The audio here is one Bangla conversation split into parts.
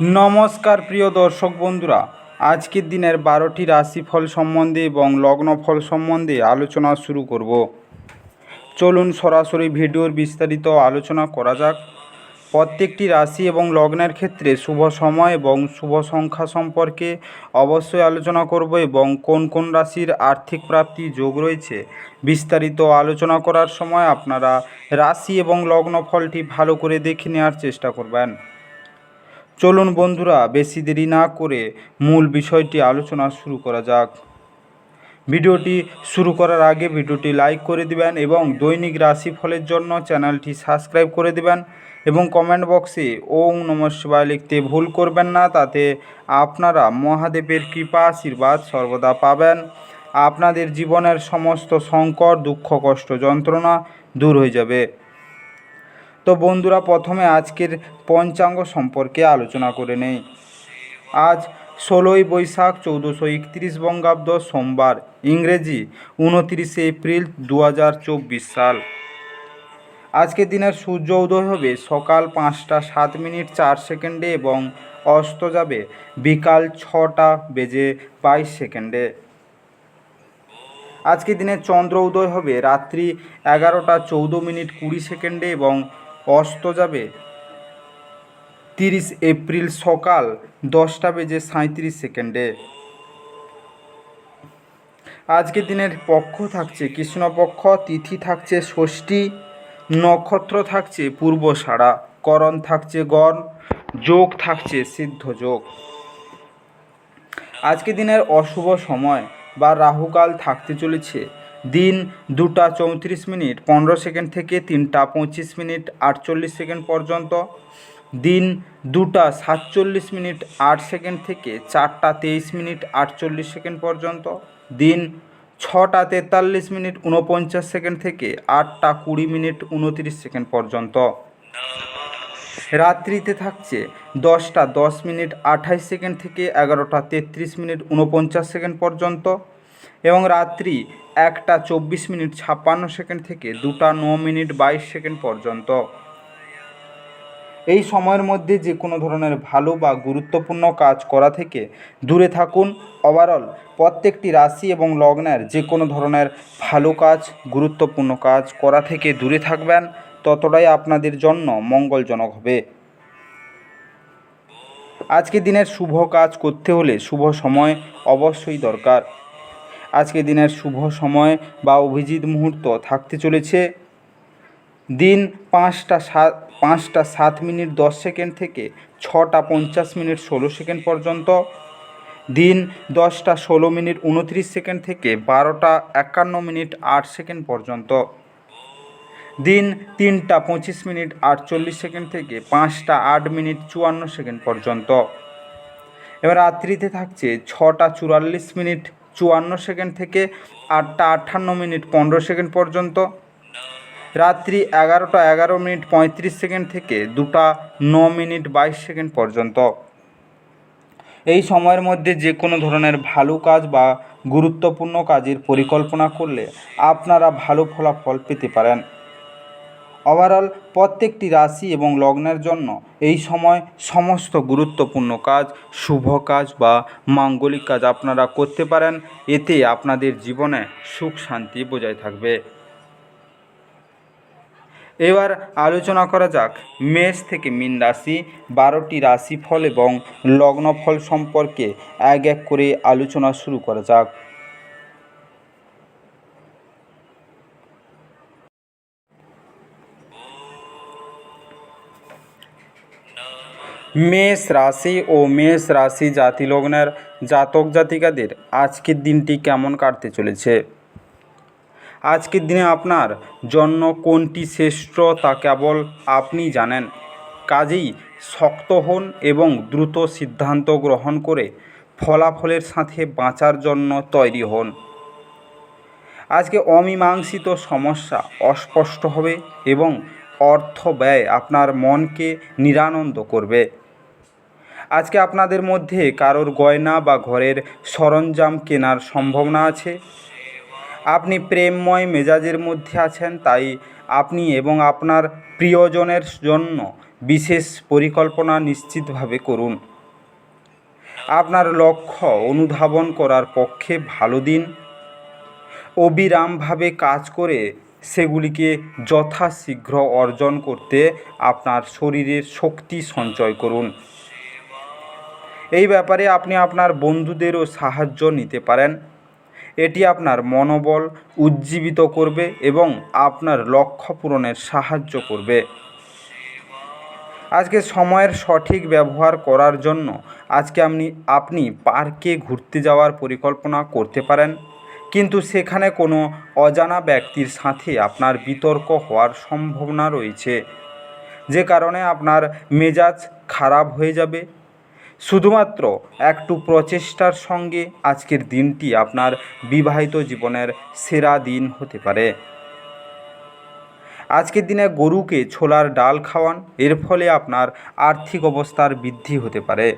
নমস্কার প্রিয় দর্শক বন্ধুরা, আজকের দিনের বারোটি রাশিফল সম্বন্ধে এবং লগ্নফল সম্বন্ধে আলোচনা শুরু করব। চলুন সরাসরি ভিডিওর বিস্তারিত আলোচনা করা যাক। প্রত্যেকটি রাশি এবং লগ্নের ক্ষেত্রে শুভ সময় এবং শুভ সংখ্যা সম্পর্কে অবশ্যই আলোচনা করব এবং কোন কোন রাশির আর্থিক প্রাপ্তি যোগ রয়েছে, বিস্তারিত আলোচনা করার সময় আপনারা রাশি এবং লগ্ন ফলটি ভালো করে দেখে নেওয়ার চেষ্টা করবেন। চলুন বন্ধুরা, বেশি দেরি না করে মূল বিষয়টি আলোচনা শুরু করা যাক। ভিডিওটি শুরু করার আগে ভিডিওটি লাইক করে দিবেন এবং দৈনিক রাশিফলের জন্য চ্যানেলটি সাবস্ক্রাইব করে দিবেন এবং কমেন্ট বক্সে ওং নম শিবায় লিখতে ভুল করবেন না, তাতে আপনারা মহাদেবের কৃপা, আশীর্বাদ সর্বদা পাবেন। আপনাদের জীবনের সমস্ত সংকট, দুঃখ, কষ্ট, যন্ত্রণা দূর হয়ে যাবে। তো বন্ধুরা প্রথমে আজকের পঞ্চাঙ্গ সম্পর্কে আলোচনা করে নেই। আজ ষোলোই বৈশাখ চৌদ্দশো একত্রিশ বঙ্গাব্দ সোমবার, ইংরেজি, উনতিরিশে এপ্রিল দু হাজার চব্বিশ সাল। আজকের দিনের সূর্য উদয় হবে সকাল পাঁচটা সাত মিনিট চার সেকেন্ডে এবং অস্ত যাবে বিকাল ছটা বেজে বাইশ সেকেন্ডে। আজকের দিনে চন্দ্র উদয় হবে রাত্রি এগারোটা চৌদ্দ মিনিট কুড়ি সেকেন্ডে এবং অস্ত যাবে। তিরিশ এপ্রিল সকাল দশটা বেজে সাঁত্রিশ সেকেন্ডে। আজকের দিনের পক্ষ থাকছে কৃষ্ণপক্ষ, তিথি থাকছে ষষ্ঠী, নক্ষত্র থাকছে পূর্বষাঢ়া করণ থাকছে গণ, যোগ থাকছে সিদ্ধ যোগ। আজকের দিনের অশুভ সময় বা রাহুকাল থাকতে চলেছে। দিন দুটা চৌত্রিশ মিনিট, পনেরো সেকেন্ড থেকে তিনটা পঁচিশ মিনিট, আটচল্লিশ সেকেন্ড পর্যন্ত। দিন দুটা সাতচল্লিশ মিনিট, আট সেকেন্ড থেকে চারটা তেইশ মিনিট, আটচল্লিশ সেকেন্ড পর্যন্ত। দিন ছটা তেতাল্লিশ মিনিট উনপঞ্চাশ সেকেন্ড থেকে আটটা কুড়ি মিনিট উনতিরিশ সেকেন্ড পর্যন্ত। রাত্রিতে থাকছে দশটা দশ মিনিট, আঠাইশ সেকেন্ড থেকে এগারোটা তেত্রিশ মিনিট উনপঞ্চাশ সেকেন্ড পর্যন্ত। এবং রাত্রি একটা চব্বিশ মিনিট ছাপ্পান্ন সেকেন্ড থেকে দুটা ন মিনিট বাইশ সেকেন্ড পর্যন্ত। এই সময়ের মধ্যে যে কোনো ধরনের ভালো বা গুরুত্বপূর্ণ কাজ করা থেকে দূরে থাকুন। ওভারঅল প্রত্যেকটি রাশি এবং লগ্নের যে কোনো ধরনের ভালো কাজ, গুরুত্বপূর্ণ কাজ করা থেকে দূরে থাকবেন। ততটাই আপনাদের জন্য মঙ্গলজনক হবে। আজকে দিনের শুভ কাজ করতে হলে শুভ সময় অবশ্যই দরকার। আজকে দিনের শুভ সময় বা অভিজিৎ মুহূর্ত থাকতে চলেছে। দিন পাঁচটা সাত পাঁচটা সাত মিনিট দশ সেকেন্ড থেকে ছটা পঞ্চাশ মিনিট ষোলো সেকেন্ড পর্যন্ত। দিন দশটা ষোলো মিনিট উনত্রিশ সেকেন্ড থেকে বারোটা একান্ন মিনিট আট সেকেন্ড পর্যন্ত। দিন তিনটা পঁচিশ মিনিট আটচল্লিশ সেকেন্ড থেকে পাঁচটা আট মিনিট চুয়ান্ন সেকেন্ড পর্যন্ত। এবার রাত্রিতে থাকছে ছটা চুরাল্লিশ মিনিট চুয়ান্ন সেকেন্ড থেকে আটটা আটান্ন মিনিট পনেরো সেকেন্ড পর্যন্ত। রাত্রি এগারোটা এগারো মিনিট পঁয়ত্রিশ সেকেন্ড থেকে দুটা ন মিনিট বাইশ সেকেন্ড পর্যন্ত। এই সময়ের মধ্যে যে কোনো ধরনের ভালো কাজ বা গুরুত্বপূর্ণ কাজের পরিকল্পনা করলে আপনারা ভালো ফলাফল পেতে পারেন। ওভারঅল প্রত্যেকটি রাশি এবং লগ্নের জন্য এই সময় সমস্ত গুরুত্বপূর্ণ কাজ, শুভ কাজ বা মাঙ্গলিক কাজ আপনারা করতে পারেন। এতে আপনাদের জীবনে সুখ, শান্তি বজায় থাকবে। এবার আলোচনা করা যাক মেষ থেকে মীন রাশি। বারোটি রাশিফল এবং লগ্নফল সম্পর্কে এক এক করে আলোচনা শুরু করা যাক। মেষ রাশি ও মেষ রাশি জাতি লগ্নের জাতক জাতিকাদের আজকের দিনটি কেমন কাটতে চলেছে? আজকের দিনে আপনার জন্য কোনটি শ্রেষ্ঠ তা কেবল আপনি জানেন। কাজেই শক্ত হন এবং দ্রুত সিদ্ধান্ত গ্রহণ করে ফলাফলের সাথে বাঁচার জন্য তৈরি হন। আজকে অমীমাংসিত সমস্যা অস্পষ্ট হবে এবং অর্থ ব্যয় আপনার মনকে নিরানন্দ করবে। আজকে আপনাদের মধ্যে কারোর গয়না বা ঘরের সরঞ্জাম কেনার সম্ভাবনা আছে? আপনি প্রেমময় মেজাজের মধ্যে আছেন, তাই আপনি এবং আপনার প্রিয়জনের জন্য বিশেষ পরিকল্পনা নিশ্চিতভাবে করুন। আপনার লক্ষ্য অনুধাবন করার পক্ষে ভালো দিন। অবিরামভাবে কাজ করে সেগুলিকে যথাশীঘ্র অর্জন করতে আপনার শরীরের শক্তি সঞ্চয় করুন। এই ব্যাপারে আপনি আপনার বন্ধুদেরও সাহায্য নিতে পারেন। এটি আপনার মনোবল উজ্জীবিত করবে এবং আপনার লক্ষ্য পূরণের সাহায্য করবে। আজকে সময়ের সঠিক ব্যবহার করার জন্য আজকে আপনি আপনি পার্কে ঘুরতে যাওয়ার পরিকল্পনা করতে পারেন। কিন্তু সেখানে কোনো অজানা ব্যক্তির সাথে আপনার বিতর্ক হওয়ার সম্ভাবনা রয়েছে। যে কারণে আপনার মেজাজ খারাপ হয়ে যাবে। শুধুমাত্র একটু প্রচেষ্টার সঙ্গে আজকের দিনটি আপনার বিবাহিত জীবনের সেরা দিন হতে পারে। আজকের দিনে গরুকে ছোলার ডাল খাওয়ান, এর ফলে আপনার আর্থিক অবস্থার বৃদ্ধি হতে পারে।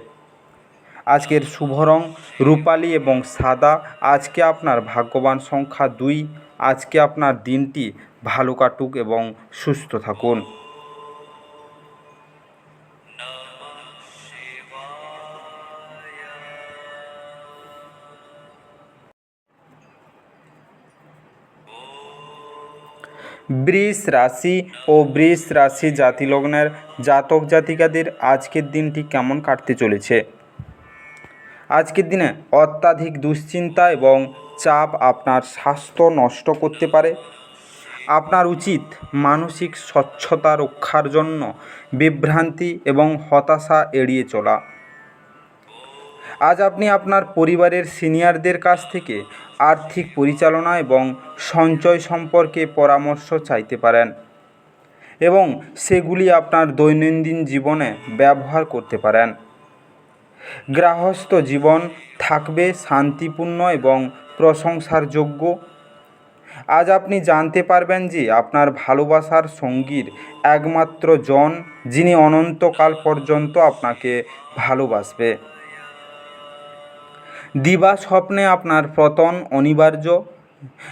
আজকের শুভ রং রূপালি এবং সাদা, আজকে আপনার ভাগ্যবান সংখ্যা দুই, আজকে আপনার দিনটি ভালো কাটুক এবং সুস্থ থাকুন। বৃষ রাশি ও বৃষ রাশি জাতিলগ্নের জাতক জাতিকাদের আজকের দিনটি কেমন কাটতে চলেছে? আজকের দিনে অত্যাধিক দুশ্চিন্তা এবং চাপ আপনার স্বাস্থ্য নষ্ট করতে পারে। আপনার উচিত মানসিক স্বচ্ছতা রক্ষার জন্য বিভ্রান্তি এবং হতাশা এড়িয়ে চলা। আজ আপনি আপনার পরিবারের সিনিয়রদের কাছ থেকে আর্থিক পরিচালনা এবং সঞ্চয় সম্পর্কে পরামর্শ চাইতে পারেন এবং সেগুলি আপনার দৈনন্দিন জীবনে ব্যবহার করতে পারেন। গৃহস্থ জীবন থাকবে শান্তিপূর্ণ এবং প্রশংসার যোগ্য আজ আপনি জানতে পারবেন যে আপনার ভালোবাসার সঙ্গীর একমাত্র জন যিনি অনন্তকাল পর্যন্ত আপনাকে ভালোবাসবে। দিবা স্বপ্নে আপনার পতন অনিবার্য।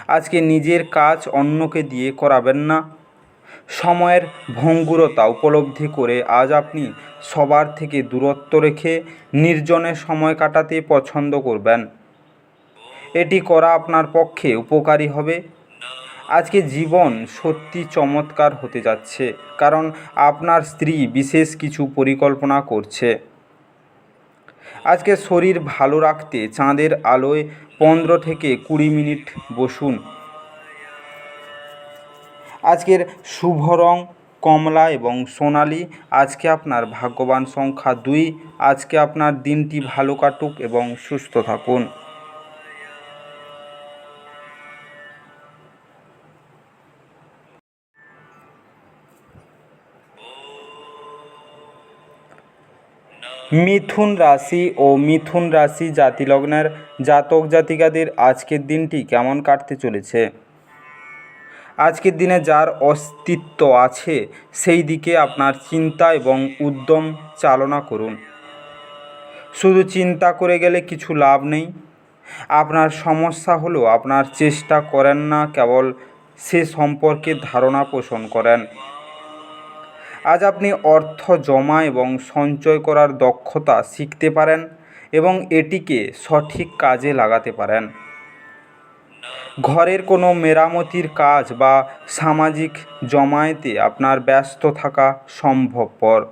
আজকে নিজের কাজ অন্যকে দিয়ে করাবেন না। সময়ের ভঙ্গুরতা উপলব্ধি করে আজ আপনি সবার থেকে দূরত্ব রেখে নির্জনে সময় কাটাতে পছন্দ করবেন। এটি করা আপনার পক্ষে উপকারী হবে। আজকে জীবন সত্যি চমৎকার হতে যাচ্ছে, কারণ আপনার স্ত্রী বিশেষ কিছু পরিকল্পনা করছে। আজকে শরীর ভালো রাখতে চাঁদের আলোয় পনেরো থেকে কুড়ি মিনিট বসুন। আজকের শুভ রং কমলা এবং সোনালি, আজকে আপনার ভাগ্যবান সংখ্যা দুই, আজকে আপনার দিনটি ভালো কাটুক এবং সুস্থ থাকুন। মিথুন রাশি ও মিথুন রাশি জাতিলগ্নের জাতক জাতিকাদের আজকের দিনটি কেমন কাটতে চলেছে? আজকের দিনে যার অস্তিত্ব আছে, সেই দিকে আপনার চিন্তা এবং উদ্যম চালনা করুন। শুধু চিন্তা করে গেলে কিছু লাভ নেই। আপনার সমস্যা হলো আপনার চেষ্টা করেন না কেবল সে সম্পর্কে ধারণা পোষণ করেন। আজ আপনি অর্থ জমা এবং সঞ্চয় করার দক্ষতা শিখতে পারেন এবং এটিকে সঠিক কাজে লাগাতে পারেন। ঘরের কোনো মেরামতির কাজ বা সামাজিক জমায়েতে আপনার ব্যস্ত থাকা সম্ভবপর।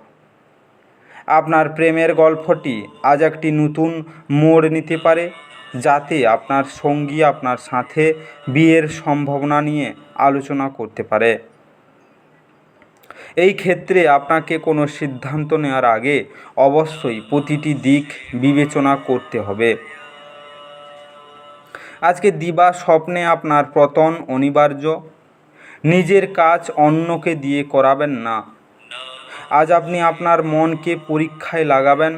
আপনার প্রেমের গল্পটি আজ একটি নতুন মোড় নিতে পারে, যাতে আপনার সঙ্গী আপনার সাথে বিয়ের সম্ভাবনা নিয়ে আলোচনা করতে পারে। এই ক্ষেত্রে আপনাকে কোনো সিদ্ধান্ত নেওয়ার আগে অবশ্যই প্রতিটি দিক বিবেচনা করতে হবে। আজকে দিবা স্বপ্নে আপনার পতন অনিবার্য। নিজের কাজ অন্যকে দিয়ে করাবেন না। আজ আপনি আপনার মনকে পরীক্ষায় লাগাবেন।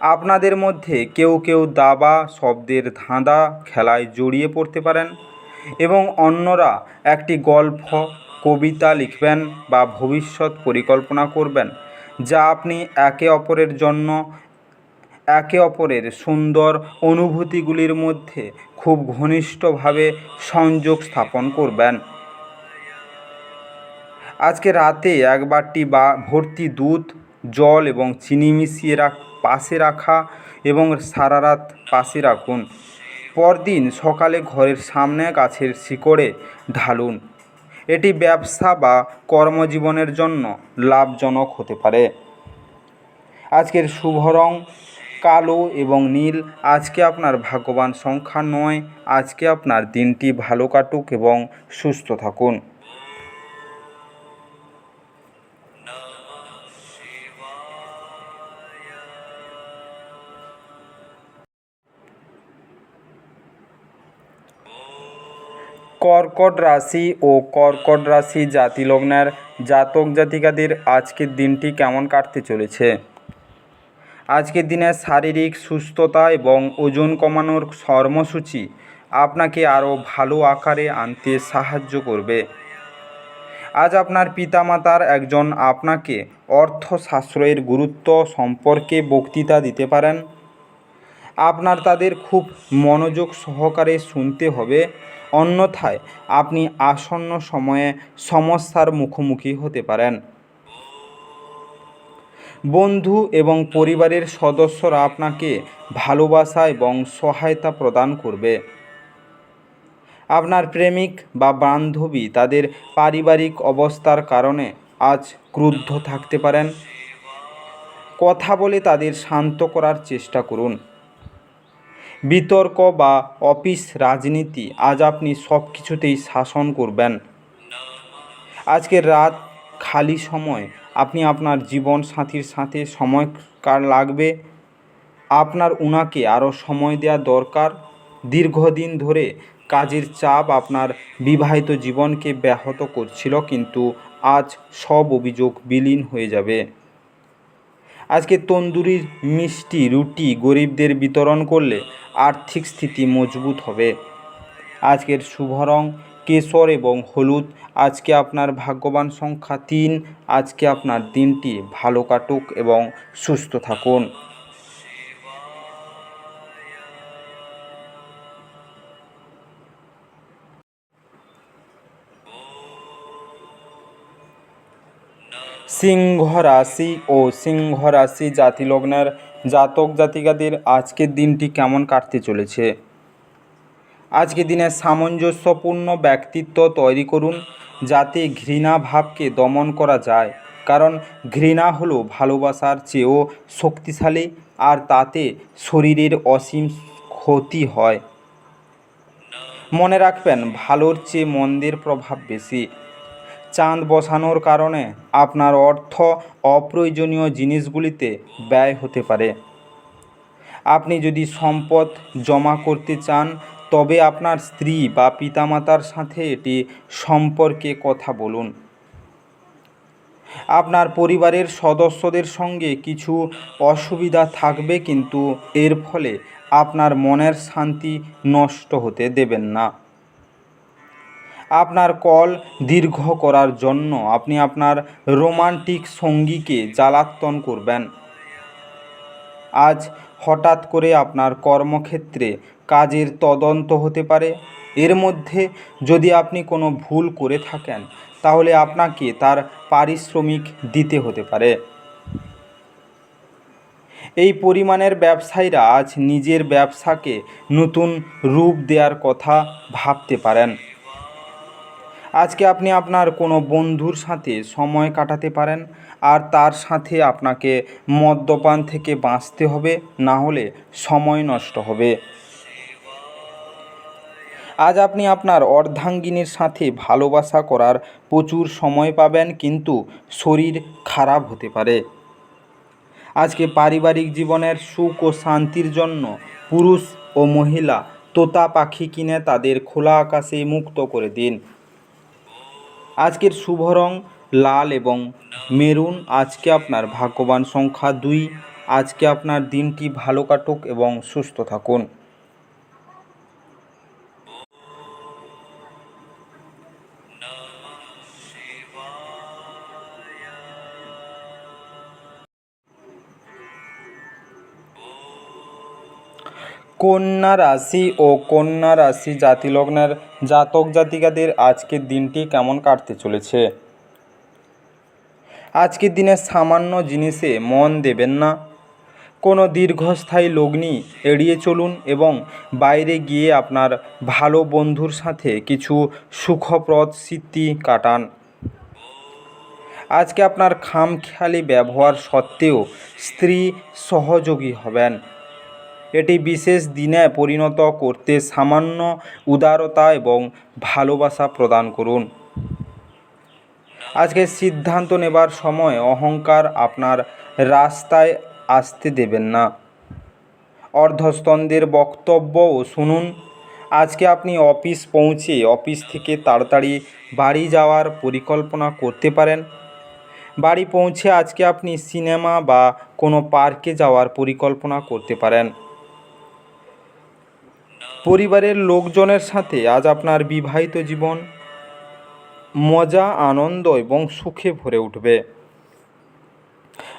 আপনাদের মধ্যে কেউ কেউ দাবা, শব্দের ধাঁধা, খেলায় জড়িয়ে পড়তে পারেন এবং অন্যরা একটি গল্প কবিতা লিখবেন বা ভবিষ্যৎ পরিকল্পনা করবেন, যা আপনি একে অপরের জন্য, একে অপরের সুন্দর অনুভূতিগুলির মধ্যে খুব ঘনিষ্ঠভাবে সংযোগ স্থাপন করবেন। আজকে রাতে এক বাটি বা ভর্তি দুধ, জল এবং চিনি মিশিয়ে রাখ, পাশে রাখা এবং সারা রাত পাশে রাখুন। পরদিন সকালে ঘরের সামনে গাছের শিকড়ে ঢালুন। এটি ব্যবসা বা কর্মজীবনের জন্য লাভজনক হতে পারে। আজকের শুভ রং কালো এবং নীল, আজকে আপনার ভাগ্যবান সংখ্যা নয়, আজকে আপনার দিনটি ভালো কাটুক এবং সুস্থ থাকুন। কর্কট রাশি ও কর্কট রাশি জাতি লগ্নের জাতক জাতিকাদের আজকের দিনটি কেমন কাটতে চলেছে? আজকের দিনে শারীরিক সুস্থতা এবং ওজন কমানোর কর্মসূচি আপনাকে আরও ভালো আকারে আনতে সাহায্য করবে। আজ আপনার পিতামাতার একজন আপনাকে অর্থ সাশ্রয়ের গুরুত্ব সম্পর্কে বক্তৃতা দিতে পারেন। আপনার তাদের খুব মনোযোগ সহকারে শুনতে হবে। অন্যথায় আপনি আসন্ন সময়ে সমস্যার মুখোমুখি হতে পারেন। বন্ধু এবং পরিবারের সদস্যরা আপনাকে ভালোবাসা এবং সহায়তা প্রদান করবে। আপনার প্রেমিক বা বান্ধবী তাদের পারিবারিক অবস্থার কারণে আজ ক্রুদ্ধ থাকতে পারেন। কথা বলে তাদের শান্ত করার চেষ্টা করুন। বিতর্ক বা অফিস রাজনীতি আজ আপনি সব কিছুতেই শাসন করবেন। আজকে রাত খালি সময়, আপনি আপনার জীবন সাথীর সাথে সময় কার লাগবে? আপনার উনাকে আরও সময় দেওয়া দরকার? দীর্ঘদিন ধরে কাজের চাপ আপনার বিবাহিত জীবনকে ব্যাহত করছিল, কিন্তু আজ সব অভিযোগ বিলীন হয়ে যাবে। আজকে তন্দুরির মিষ্টি, রুটি গরিবদের বিতরণ করলে আর্থিক স্থিতি মজবুত হবে। আজকের শুভ রং কেশর এবং হলুদ। আজকে আপনার ভাগ্যবান সংখ্যা তিন। আজকে আপনার দিনটি ভালো কাটুক এবং সুস্থ থাকুন। সিংহ রাশি ও সিংহ রাশি জাতি লগ্নের জাতক জাতিকাদের আজকের দিনটি কেমন কাটতে চলেছে? আজকের দিনে সামঞ্জস্যপূর্ণ ব্যক্তিত্ব তৈরি করুন যাতে ঘৃণা ভাবকে দমন করা যায়। কারণ ঘৃণা হলো ভালোবাসার চেয়েও শক্তিশালী আর তাতে শরীরের অসীম ক্ষতি হয়। মনে রাখবেন, ভালোর চেয়ে মন্দের প্রভাব বেশি। চাঁদ বসানোর কারণে আপনার অর্থ অপ্রয়োজনীয় জিনিসগুলিতে ব্যয় হতে পারে। আপনি যদি সম্পদ জমা করতে চান, তবে আপনার স্ত্রী বা পিতামাতার সাথে এটি সম্পর্কে কথা বলুন। আপনার পরিবারের সদস্যদের সঙ্গে কিছু অসুবিধা থাকবে, কিন্তু এর ফলে আপনার মনের শান্তি নষ্ট হতে দেবেন না। আপনার কল দীর্ঘ করার জন্য আপনি আপনার রোমান্টিক সঙ্গীকে জ্বালাতন করবেন। আজ হঠাৎ করে আপনার কর্মক্ষেত্রে কাজের তদন্ত হতে পারে। এর মধ্যে যদি আপনি কোনো ভুল করে থাকেন, তাহলে আপনাকে তার পারিশ্রমিক দিতে হতে পারে। এই পরিমাণের ব্যবসায়ীরা আজ নিজের ব্যবসাকে নতুন রূপ দেওয়ার কথা ভাবতে পারেন। আজকে আপনি আপনার কোনো বন্ধুর সাথে সময় কাটাতে পারেন, আর তার সাথে আপনাকে মদ্যপান থেকে বাঁচতে হবে, না হলে সময় নষ্ট হবে। আজ আপনি আপনার অর্ধাঙ্গিনীর সাথে ভালোবাসা করার প্রচুর সময় পাবেন, কিন্তু শরীর খারাপ হতে পারে। আজকে পারিবারিক জীবনের সুখ ও শান্তির জন্য পুরুষ ও মহিলা তোতা পাখি কিনে তাদের খোলা আকাশে মুক্ত করে দিন। আজকের শুভ রং লাল এবং মেরুন। আজকে আপনার ভাগ্যবান সংখ্যা দুই। আজকে আপনার দিনটি ভালো কাটুক এবং সুস্থ থাকুন। কন্যা রাশি ও কন্যা রাশি জাতি লগ্নের জাতক জাতিকাদের আজকের দিনটি কেমন কাটতে চলেছে? আজকের দিনে সামান্য জিনিসে মন দেবেন না। কোনো দীর্ঘস্থায়ী লগ্নি এড়িয়ে চলুন এবং বাইরে গিয়ে আপনার ভালো বন্ধুর সাথে কিছু সুখপ্রদ স্মৃতি কাটান। আজকে আপনার খামখেয়ালি ব্যবহার সত্ত্বেও স্ত্রী সহযোগী হবেন। এটি বিশেষ দিনে পরিণত করতে সামান্য উদারতা এবং ভালোবাসা প্রদান করুন। আজকে সিদ্ধান্ত নেবার সময় অহংকার আপনার রাস্তায় আসতে দেবেন না। অর্ধস্তনদের বক্তব্যও শুনুন। আজকে আপনি অফিস পৌঁছে অফিস থেকে তাড়াতাড়ি বাড়ি যাওয়ার পরিকল্পনা করতে পারেন। বাড়ি পৌঁছে আজকে আপনি সিনেমা বা কোনো পার্কে যাওয়ার পরিকল্পনা করতে পারেন। পরিবারের লোকজনের সাথে আজ আপনার বিবাহিত জীবন মজা, আনন্দ এবং সুখে ভরে উঠবে।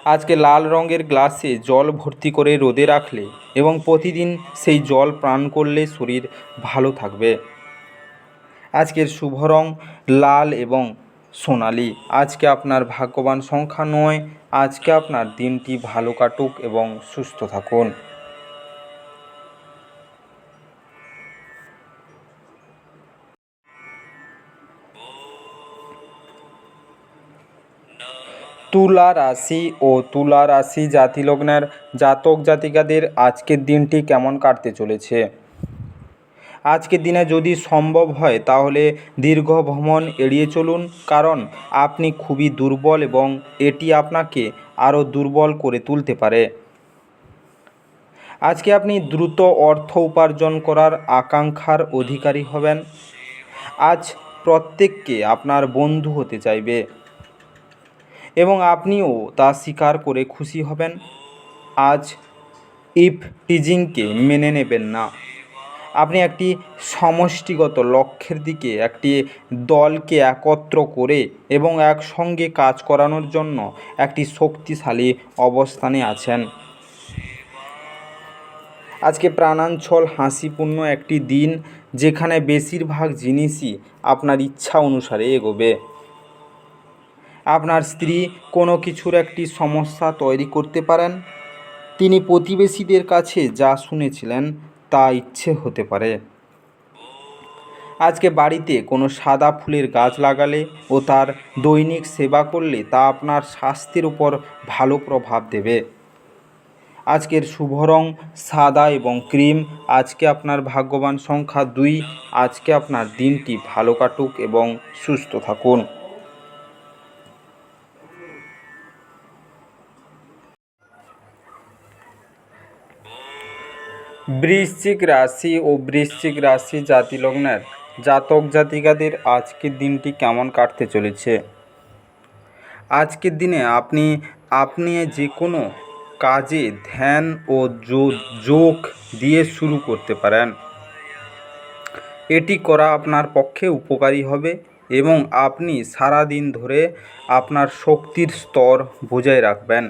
আজকে লাল রঙের গ্লাসে জল ভর্তি করে রোদে রাখলে এবং প্রতিদিন সেই জল পান করলে শরীর ভালো থাকবে। আজকের শুভ রং লাল এবং সোনালি। আজকে আপনার ভাগ্যবান সংখ্যা নয়, আজকে আপনার দিনটি ভালো কাটুক এবং সুস্থ থাকুন। তুলা রাশি ও তুলা রাশি জাতিলগ্নের জাতক জাতিকাদের আজকের দিনটি কেমন কাটতে চলেছে? আজকের দিনে যদি সম্ভব হয় তাহলে দীর্ঘ ভ্রমণ এড়িয়ে চলুন, কারণ আপনি খুবই দুর্বল এবং এটি আপনাকে আরও দুর্বল করে তুলতে পারে। আজকে আপনি দ্রুত অর্থ উপার্জন করার আকাঙ্ক্ষার অধিকারী হবেন। আজ প্রত্যেককে আপনার বন্ধু হতে চাইবে। এবং আপনিও তা স্বীকার করে খুশি হবেন। আজ ইফ টিজিংকে মেনে নেবেন না। আপনি একটি সমষ্টিগত লক্ষ্যের দিকে একটি দলকে একত্র করে এবং একসঙ্গে কাজ করানোর জন্য একটি শক্তিশালী অবস্থানে আছেন। আজকে প্রাণাঞ্চল হাসিপূর্ণ একটি দিন, যেখানে বেশিরভাগ জিনিসই আপনার ইচ্ছা অনুসারে এগোবে। আপনার স্ত্রী কোনো কিছুর একটি সমস্যা তৈরি করতে পারেন? তিনি প্রতিবেশীদের কাছে যা শুনেছিলেন তা ইচ্ছে হতে পারে। আজকে বাড়িতে কোনো সাদা ফুলের গাছ লাগালে ও তার দৈনিক সেবা করলে তা আপনার স্বাস্থ্যের উপর ভালো প্রভাব দেবে। আজকের শুভ রং সাদা এবং ক্রিম, আজকে আপনার ভাগ্যবান সংখ্যা দুই, আজকে আপনার দিনটি ভালো কাটুক এবং সুস্থ থাকুন। বৃশ্চিক রাশি ও বৃশ্চিক রাশি জাতিলগ্নের জাতক জাতিকাদের আজকের দিনটি কেমন কাটতে চলেছে? আজকের দিনে আপনি আপনি যে কোনো কাজে ধ্যান ও যোগ দিয়ে শুরু করতে পারেন। এটি করা আপনার পক্ষে উপকারী হবে এবং আপনি সারা দিন ধরে আপনার শক্তির স্তর বজায় রাখবেন।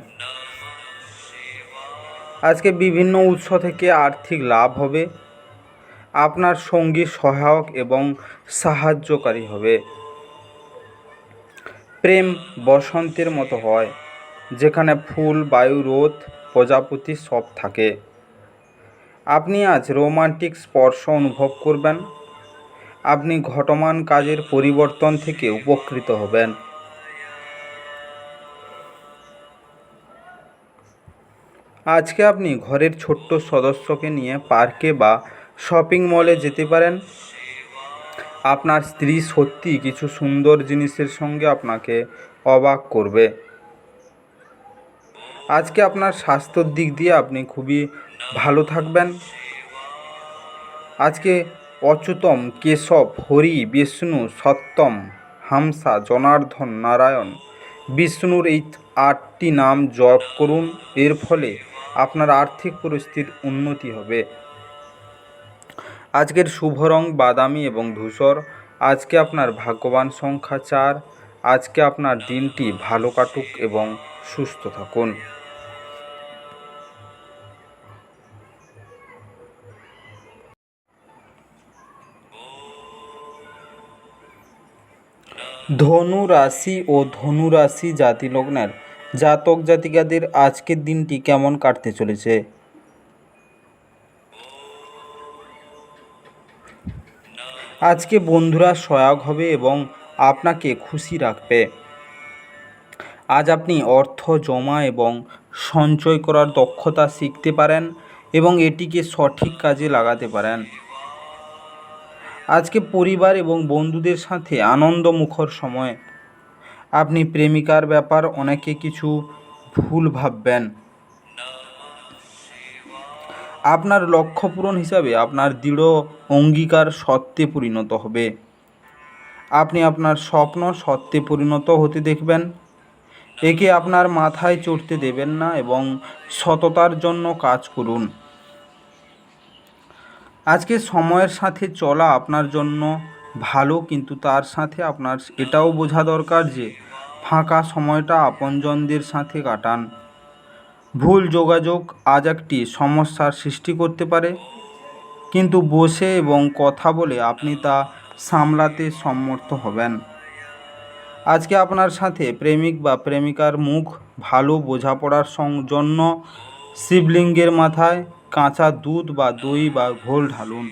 আজকে বিভিন্ন উৎস থেকে আর্থিক লাভ হবে। আপনার সঙ্গী সহায়ক এবং সাহায্যকারী হবে। প্রেম বসন্তের মতো হয়, যেখানে ফুল, বায়ু, রোদ, প্রজাপতি সব থাকে। আপনি আজ রোমান্টিক স্পর্শ অনুভব করবেন। আপনি ঘটমান কাজের পরিবর্তন থেকে উপকৃত হবেন। আজকে আপনি ঘরের ছোট্ট সদস্যকে নিয়ে পার্কে বা শপিং মলে যেতে পারেন। আপনার স্ত্রী সত্যি কিছু সুন্দর জিনিসের সঙ্গে আপনাকে অবাক করবে। আজকে আপনার স্বাস্থ্যর দিক দিয়ে আপনি খুবই ভালো থাকবেন। আজকে অচ্যুতম কেশব, হরি, বিষ্ণু সত্যম হামসা, জনার্দন, নারায়ণ, বিষ্ণুর এই আটটি নাম জপ করুন। এর ফলে আপনার আর্থিক পরিস্থিতির উন্নতি হবে। আজকের শুভ রং বাদামি এবং ধূসর। আজকে আপনার ভাগ্যবান সংখ্যা চার। আজকে আপনার দিনটি ভালো কাটুক এবং সুস্থ থাকুন। ধনু রাশি ও ধনু রাশি জাতিলগ্নের জাতক জাতিকাদের আজকের দিনটি কেমন কাটতে চলেছে? আজকে বন্ধুরা সহায়ক হবে এবং আপনাকে খুশি রাখবে। আজ আপনি অর্থ জমা এবং সঞ্চয় করার দক্ষতা শিখতে পারেন এবং এটিকে সঠিক কাজে লাগাতে পারেন। আজকে পরিবার এবং বন্ধুদের সাথে আনন্দমুখর সময় আপনি প্রেমিকার ব্যাপার অনেকে কিছু ভুল ভাববেন। আপনার লক্ষ্য পূরণ হিসাবে আপনার দৃঢ় অঙ্গীকার সত্যে পরিণত হবে। আপনি আপনার স্বপ্ন সত্যে পরিণত হতে দেখবেন। একে আপনার মাথায় চড়তে দেবেন না এবং সততার জন্য কাজ করুন। আজকে সময়ের সাথে চলা আপনার জন্য ভালো, কিন্তু তার সাথে আপনার এটাও বোঝা দরকার যে ফাঁকা সময়টা আপনজনদের সাথে কাটান। ভুল যোগাযোগ আজ একটি সমস্যার সৃষ্টি করতে পারে। কিন্তু বসে এবং কথা বলে আপনি তা সামলাতে সমর্থ হবেন। আজকে আপনার সাথে প্রেমিক বা প্রেমিকার মুখ ভালো বোঝাপড়ার জন্য শিবলিঙ্গের মাথায় কাঁচা দুধ বা দই বা ঘোল ঢালুন।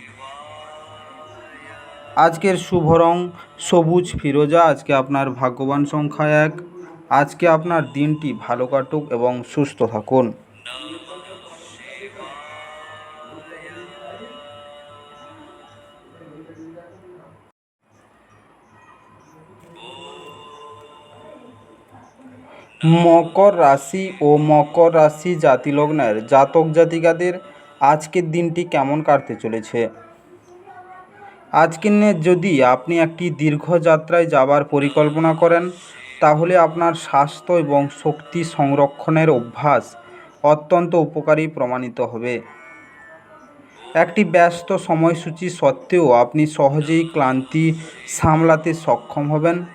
আজকের শুভ রং সবুজ ফিরোজা, আজকে আপনার ভাগ্যবান সংখ্যা এক। আজকে আপনার দিনটি ভালো কাটুক এবং সুস্থ থাকুন। মকর রাশি ও মকর রাশি জাতিলগ্নের জাতক জাতিকাদের আজকের দিনটি কেমন কাটতে চলেছে? আজকের দিনে যদি আপনি একটি দীর্ঘ যাত্রায় যাবার পরিকল্পনা করেন, তাহলে আপনার স্বাস্থ্য এবং শক্তি সংরক্ষণের অভ্যাস অত্যন্ত উপকারী প্রমাণিত হবে। একটি ব্যস্ত সময়সূচি সত্ত্বেও আপনি সহজেই ক্লান্তি সামলাতে সক্ষম হবেন।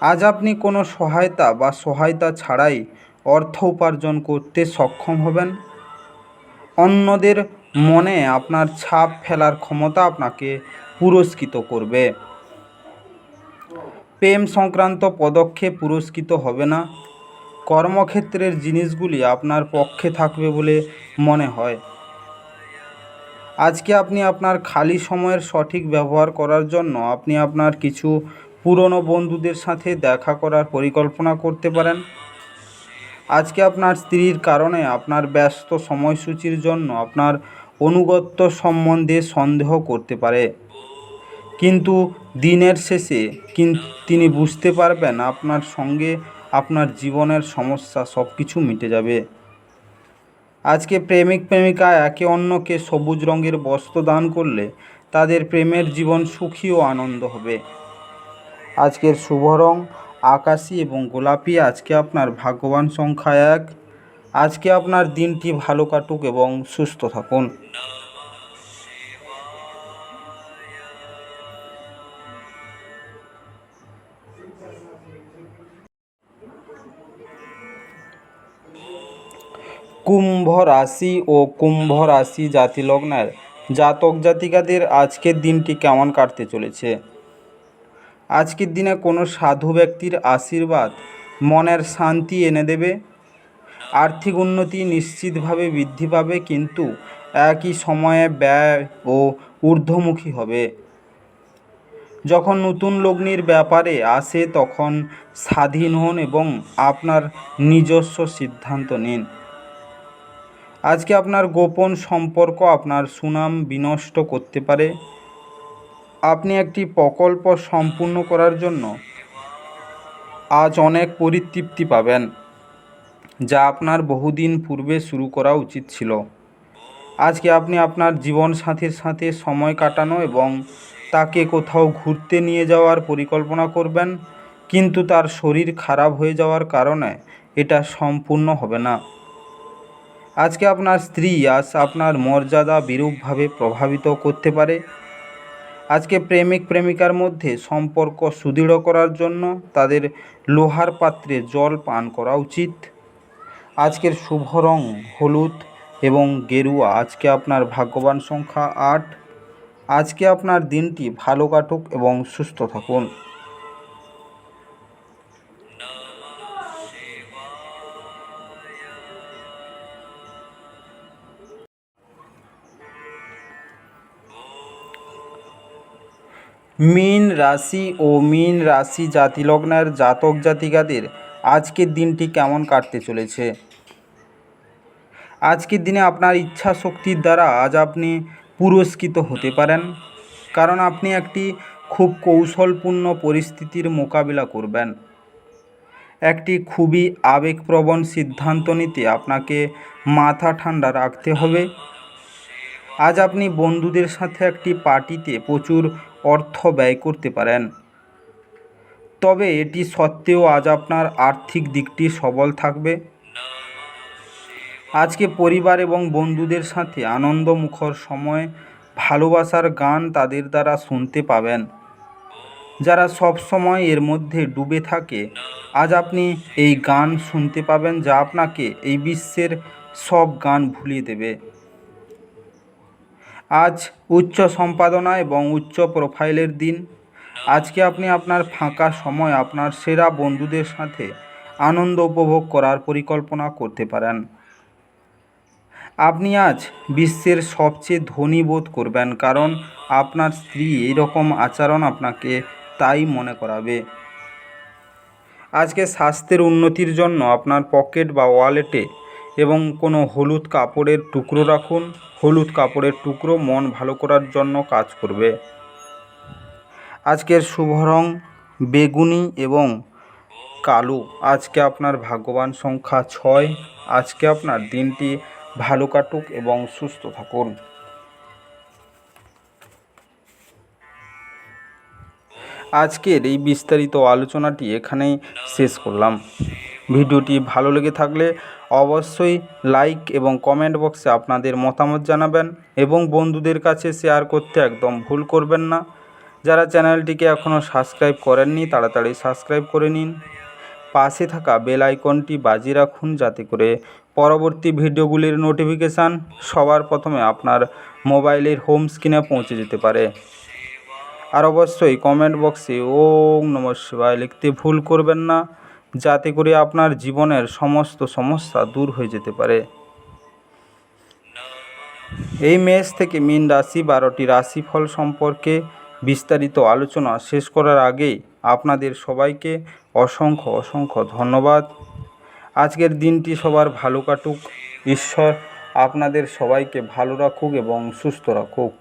আজ আপনি কোনো সহায়তা বা সহায়তা ছাড়াই অর্থ উপার্জন করতে সক্ষম হবেন। অন্যদের মনে আপনার ছাপ ফেলার ক্ষমতা আপনাকে পুরস্কৃত করবে। প্রেম সংক্রান্ত পদক্ষেপ পুরস্কৃত হবে না। কর্মক্ষেত্রের জিনিসগুলি আপনার পক্ষে থাকবে বলে মনে হয়। আজকে আপনি আপনার খালি সময়ের সঠিক ব্যবহার করার জন্য আপনি আপনার কিছু পুরনো বন্ধুদের সাথে দেখা করার পরিকল্পনা করতে পারেন। আজকে আপনার স্ত্রীর কারণে আপনার ব্যস্ত সময়সূচির জন্য আপনার অনুগত্য সম্বন্ধে সন্দেহ করতে পারে। কিন্তু দিনের শেষে তিনি বুঝতে পারবেন আপনার সঙ্গে আপনার জীবনের সমস্যা সব কিছু মিটে যাবে। আজকে প্রেমিক প্রেমিকা একে অন্যকে সবুজ রঙের বস্ত্র দান করলে তাদের প্রেমের জীবন সুখী ও আনন্দ হবে। আজকের শুভ রং আকাশি এবং গোলাপি, আজকে আপনার ভাগ্যবান সংখ্যা এক। আজকে আপনার দিনটি ভালো কাটুক এবং সুস্থ থাকুন। কুম্ভ রাশি ও কুম্ভ রাশি জাতিলগ্নের জাতক জাতিকাদের আজকের দিনটি কেমন কাটতে চলেছে? আজকের দিনে কোনো সাধু ব্যক্তির আশীর্বাদ, মনের শান্তি এনে দেবে? আর্থিক উন্নতি নিশ্চিতভাবে বৃদ্ধি পাবে, কিন্তু একই সময়ে ব্যয় ও ঊর্ধ্বমুখী হবে। যখন নতুন লগ্নির ব্যাপারে আসে, তখন স্বাধীন হন এবং আপনার নিজস্ব সিদ্ধান্ত নিন। আজকে আপনার গোপন সম্পর্ক, আপনার সুনাম বিনষ্ট করতে পারে। আপনি একটি প্রকল্প সম্পূর্ণ করার জন্য আজ অনেক পরিতৃপ্তি পাবেন। যা আপনার বহুদিন পূর্বে শুরু করা উচিত ছিল। আজকে আপনি আপনার জীবন জীবনসাথীর সাথে সময় কাটানো এবং তাকে কোথাও ঘুরতে নিয়ে যাওয়ার পরিকল্পনা করবেন, কিন্তু তার শরীর খারাপ হয়ে যাওয়ার কারণে এটা সম্পূর্ণ হবে না। আজকে আপনার স্ত্রী আজ আপনার মর্যাদা বিরূপভাবে প্রভাবিত করতে পারে। আজকে প্রেমিক প্রেমিকার মধ্যে সম্পর্ক সুদৃঢ় করার জন্য তাদের লোহার পাত্রে জল পান করা উচিত। আজকের শুভ রং হলুদ এবং গেরুয়া। আজকে আপনার ভাগ্যবান সংখ্যা আট। আজকে আপনার দিনটি ভালো কাটুক এবং সুস্থ থাকুন। মীন রাশি ও মীন রাশি জাতিলগ্নের জাতক জাতিকাদের আজকের দিনটি কেমন কাটতে চলেছে? আজকের দিনে আপনার ইচ্ছা শক্তির দ্বারা আজ আপনি পুরস্কৃত হতে পারেন। কারণ আপনি একটি খুব কৌশলপূর্ণ পরিস্থিতির মোকাবিলা করবেন। একটি খুবই আবেগপ্রবণ সিদ্ধান্ত নিতে আপনাকে মাথা ঠান্ডা রাখতে হবে। আজ আপনি বন্ধুদের সাথে একটি পার্টিতে প্রচুর অর্থ ব্যয় করতে পারেন। তবে এটি সত্ত্বেও আজ আপনার আর্থিক দিকটি সবল থাকবে। আজকে পরিবার এবং বন্ধুদের সাথে আনন্দমুখর সময়, ভালোবাসার গান তাদের দ্বারা শুনতে পাবেন। যারা সব সময় এর মধ্যে ডুবে থাকে, আজ আপনি এই গান শুনতে পাবেন যা আপনাকে এই বিশ্বের সব গান ভুলিয়ে দেবে। আজ উচ্চ সম্পাদনা এবং উচ্চ প্রোফাইলের দিন। আজকে আপনি আপনার ফাঁকা সময় আপনার সেরা বন্ধুদের সাথে আনন্দ উপভোগ করার পরিকল্পনা করতে পারেন। আপনি আজ বিশ্বের সবচেয়ে ধনী বোধ করবেন, কারণ আপনার স্ত্রী এইরকম আচরণ আপনাকে তাই মনে করাবে। আজকে স্বাস্থ্যের উন্নতির জন্য আপনার পকেট বা ওয়ালেটে এবং কোনো হলুদ কাপড়ের টুকরো রাখুন। হলুদ কাপড়ের টুকরো মন ভালো করার জন্য কাজ করবে। আজকের শুভ রং বেগুনি এবং কালো। আজকে আপনার ভাগ্যবান সংখ্যা ছয়। আজকে আপনার দিনটি ভালো কাটুক এবং সুস্থ থাকুন। আজকের এই বিস্তারিত আলোচনাটি এখানেই শেষ করলাম। ভিডিওটি ভালো লেগে থাকলে অবশ্যই লাইক এবং কমেন্ট বক্সে আপনাদের মতামত জানাবেন এবং বন্ধুদের কাছে শেয়ার করতে একদম ভুল করবেন না। যারা চ্যানেলটিকে এখনও সাবস্ক্রাইব করেননি, তাড়াতাড়ি সাবস্ক্রাইব করে নিন। পাশে থাকা বেল আইকনটি বাজিয়ে রাখুন যাতে করে পরবর্তী ভিডিওগুলির নোটিফিকেশান সবার প্রথমে আপনার মোবাইলের হোম স্ক্রিনে পৌঁছে যেতে পারে। আর অবশ্যই কমেন্ট বক্সে ওম নমঃ শিবায় লিখতে ভুল করবেন না, যাতে করে আপনার জীবনের সমস্ত সমস্যা দূর হয়ে যেতে পারে। এই মেষ থেকে মিন রাশি বারোটি রাশিফল সম্পর্কে বিস্তারিত আলোচনা শেষ করার আগে আপনাদের সবাইকে অসংখ্য অসংখ্য ধন্যবাদ। আজকের দিনটি সবার ভালো কাটুক। ঈশ্বর আপনাদের সবাইকে ভালো রাখুক এবং সুস্থ রাখুক।